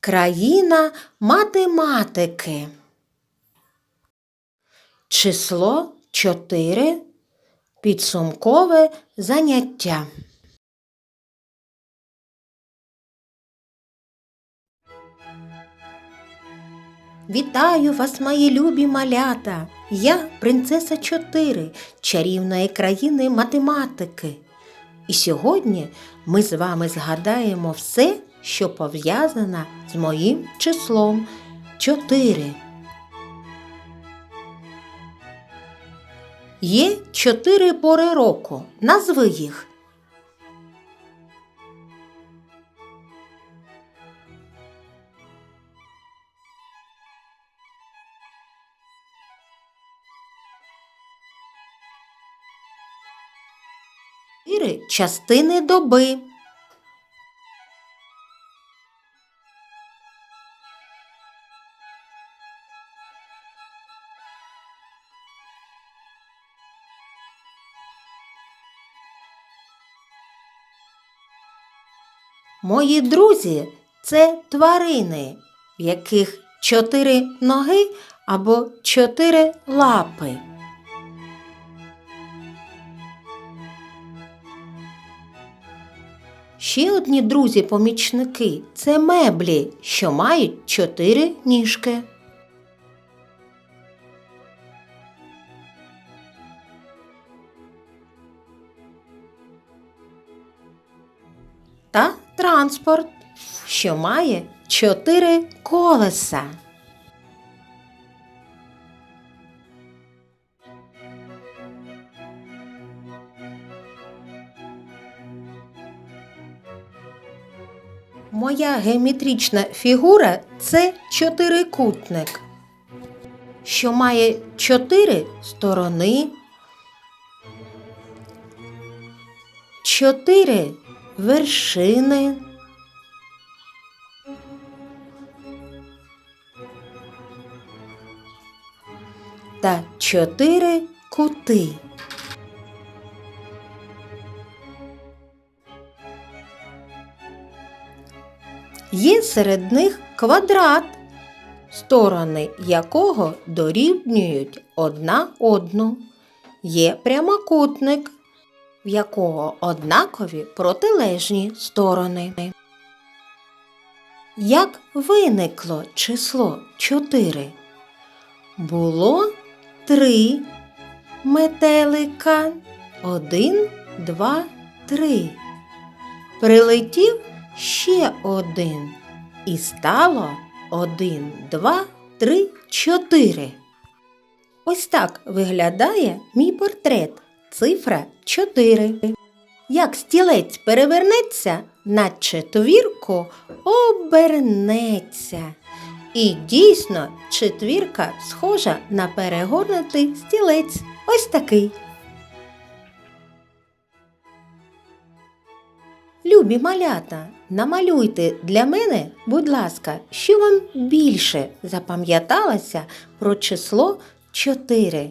Країна математики. Число 4. Підсумкове заняття. Вітаю вас, мої любі малята! Я принцеса 4 чарівної країни математики. І сьогодні ми з вами згадаємо все, що пов'язано з моїм числом 4. Є чотири пори року. Назви їх. Частини доби. Мої друзі це тварини, в яких чотири ноги або чотири лапи. Ще одні друзі-помічники це меблі, що мають чотири ніжки. Та транспорт, що має чотири колеса. Моя геометрична фігура це чотирикутник, що має чотири сторони, чотири вершини. Та чотири кути. Є серед них квадрат, сторони якого дорівнюють одна одну. Є прямокутник, в якого однакові протилежні сторони. Як виникло число 4? Було три метелика. Один, два, три. Прилетів ще один. І стало один, два, три, чотири. Ось так виглядає мій портрет. Цифра 4. Як стілець перевернеться, на четвірку обернеться. І дійсно четвірка схожа на перегорнутий стілець. Ось такий. Любі малята, намалюйте для мене, будь ласка, що вам більше запам'яталося про число 4.